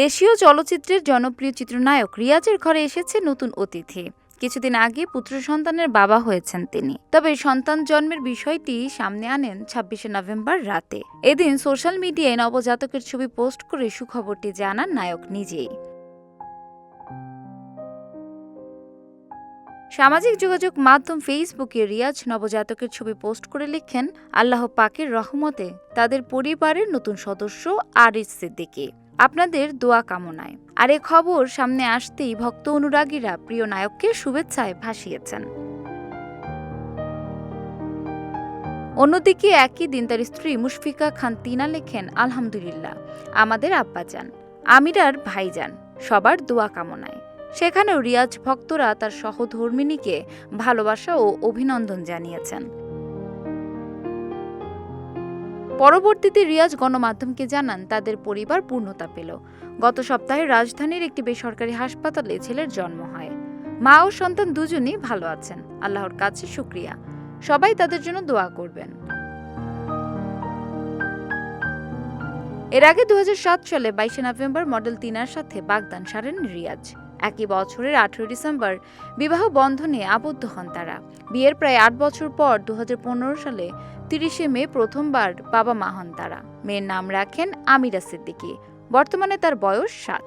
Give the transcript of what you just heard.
দেশীয় চলচ্চিত্রের জনপ্রিয় চিত্রনায়ক রিয়াজের ঘরে এসেছে নতুন অতিথি। কিছুদিন আগে পুত্র সন্তানের বাবা হয়েছেন তিনি। তবে সন্তান জন্মের বিষয়টি সামনে আনেন ছাব্বিশে নভেম্বর রাতে। এদিন সোশ্যাল মিডিয়ায় নবজাতকের ছবি পোস্ট করে সুখবরটি জানান নায়ক নিজেই। সামাজিক যোগাযোগ মাধ্যম ফেসবুকে রিয়াজ নবজাতকের ছবি পোস্ট করে লিখেন, আল্লাহ পাকের রহমতে তাদের পরিবারের নতুন সদস্য আরিস সিদ্দিকী। আপনাদের দোয়া কামনায়। আর এ খবর সামনে আসতেই ভক্ত অনুরাগীরা প্রিয় নায়ককে শুভেচ্ছায় ভাসিয়েছেন। অন্যদিকে একই দিন তার স্ত্রী মুশফিকা খান তিনা লেখেন, আলহামদুলিল্লাহ, আমাদের আব্বাজান, আমিরার ভাইজান, সবার দোয়া কামনায়। সেখানেও রিয়াজ ভক্তরা তার সহধর্মিনীকে ভালোবাসা ও অভিনন্দন জানিয়েছেন। পরবর্তীতে রিয়াজ গণমাধ্যমকে জানান তাদের পরিবার পূর্ণতা পেল। গত সপ্তাহে রাজধানীর একটি বেসরকারি হাসপাতালে ছেলের জন্ম হয়। মা ও সন্তান দুজনেই ভালো আছেন। আল্লাহর কাছে শুক্রিয়া। সবাই তাদের জন্য দোয়া করবেন। এর আগে দু হাজার সাত সালে বাইশে নভেম্বর মডেল তিনার সাথে বাগদান সারেন রিয়াজ। একই বছরের আঠেরো ডিসেম্বর বিবাহ বন্ধনে আবদ্ধ হন তারা। বিয়ের প্রায় আট বছর পর দু হাজার পনেরো সালে তিরিশে মে প্রথমবার বাবা মা হন তারা। মেয়ের নাম রাখেন আমিরা সিদ্দিকী। বর্তমানে তার বয়স সাত।